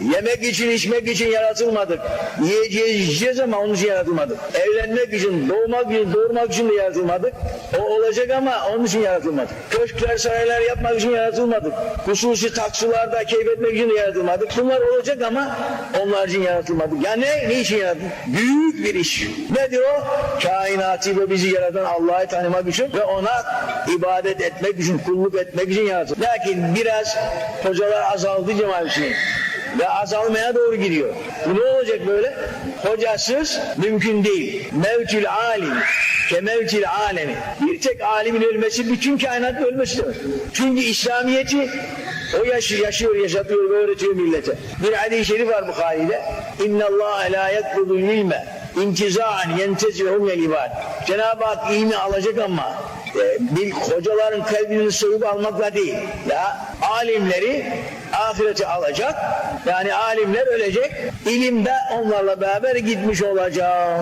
Yemek için, içmek için yaratılmadık. Yiyeceğiz, içeceğiz ama onun için yaratılmadık. Evlenmek için, doğmak için, doğurmak için de yaratılmadık. O olacak ama onun için yaratılmadık. Köşkler, saraylar yapmak için yaratılmadık. Hususi taksılarda keyfetmek için de yaratılmadık. Bunlar olacak ama onlar için yaratılmadık. Yani ne, ne için yaratıldık? Büyük bir iş. Nedir o? Kainatı ve bizi yaratan Allah'ı tanımak için ve ona ibadet etmek için, kulluk etmek için yaratıldık. Lakin biraz hocalar azaldı cemaat için ve azalmaya doğru gidiyor. Bu ne olacak böyle? Hocasız mümkün değil. Mevkül alim ke mevkil alemi. Bir tek alimin ölmesi bütün kainat ölmesi demek. Çünkü İslamiyet'i o yaşıyor, yaşıyor, yaşatıyor ve öğretiyor millete. Bir hadis-i şerif var Bukhari'de. İnna Allah la yakbudul ilme intizaan yentezihu minel ibad. Cenab-ı Hak ilmi alacak ama bir hocaların kalbini soyup almakla değil. Ya alimleri ahirete alacak. Yani alimler ölecek. İlim de onlarla beraber gitmiş olacak.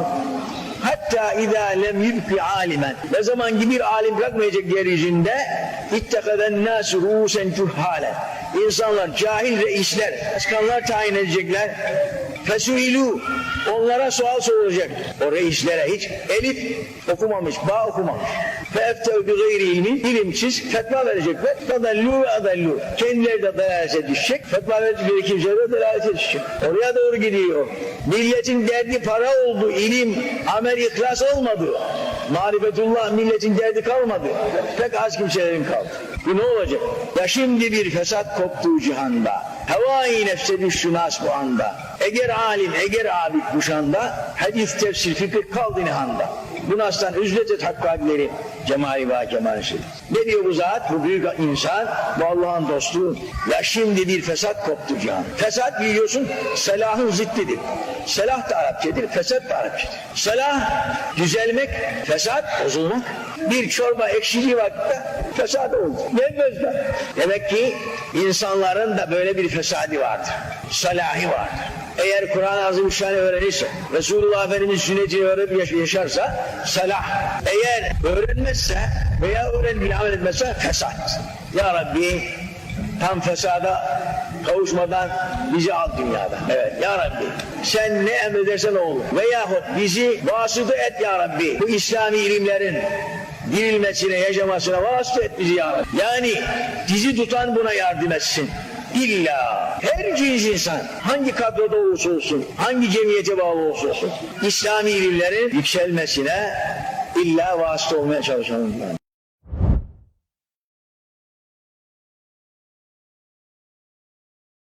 Hatta izâ lem yubki alimen. Ne zaman ki bir alim bırakmayacak yeryüzünde ittekaden nâsü rûsen cuhâlen. İnsanlar cahil reisler, başkanlar tayin edecekler. Fesuilû. Onlara sual sorulacak. O reislere hiç elif okumamış, bağ okumamış. Feeftev bi gayri ilmin, ilimsiz fetva verecekler. Fadallû ve adallû. Kendileri de dalalete düşecek. Fetva verecekleri kimseler de dalalete düşecek. Oraya doğru gidiyor. Milletin derdi para oldu, ilim, amel, ihlas olmadı. Marifetullah milletin derdi kalmadı. Pek az kimselerin kaldı. Bu ne olacak? Ya şimdi bir fesat koptuğu cihanda, hevai nefse düştü nas bu anda. Eğer alim, eğer abid bu şanda, hadis, tefsir, fikir kaldı nihanda. Bu nastan üzlet et hakkabileri cemali ve cemali şerif. Ne diyor bu zat? Bu büyük insan, bu Allah'ın dostu. Ya şimdi bir fesat koptu cihan. Fesat biliyorsun selahın ziddidir. Selah da Arapçadır, fesat da Arapçadır. Selah düzelmek, fesat bozulmak. Bir çorba ekşiliği vakitte fesat oldu. Yenmezler. Demek ki insanların da böyle bir fesadi vardır. Salahi vardır. Eğer Kur'an-ı Azimüşşan'ı öğrenirse, Resulullah Efendimiz sünnetini öğrenip yaş- yaşarsa salah. Eğer öğrenmezse veya öğrendiğini amel etmezse fesat. Ya Rabbi tam fesada kavuşmadan bizi al dünyada. Evet ya Rabbi sen ne emredersen olur. Veyahut bizi vasıta et ya Rabbi. Bu İslami ilimlerin dirilmesine, yaşamasına vasıta et bizi ya Rabbi. Yani dizi tutan buna yardım etsin. İlla her cins insan hangi kadroda olursa olsun, hangi cemiyete bağlı olursa olsun İslami ilimlerin yükselmesine illa vasıta olmaya çalışalım.